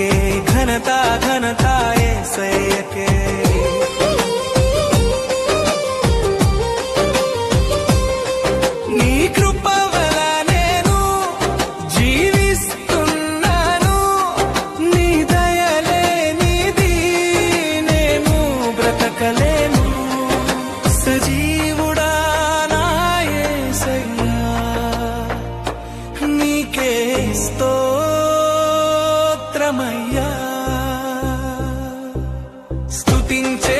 के घनता घनता ऐसे के నీ కృప వల నేను జీవిస్తున్నాను నీ దయలేనిది నేను బ్రతకలేను సజీవుడా నాయసయ్యా నీకే స్తోత్రం. స్తోత్రమయ్యా స్తుతించే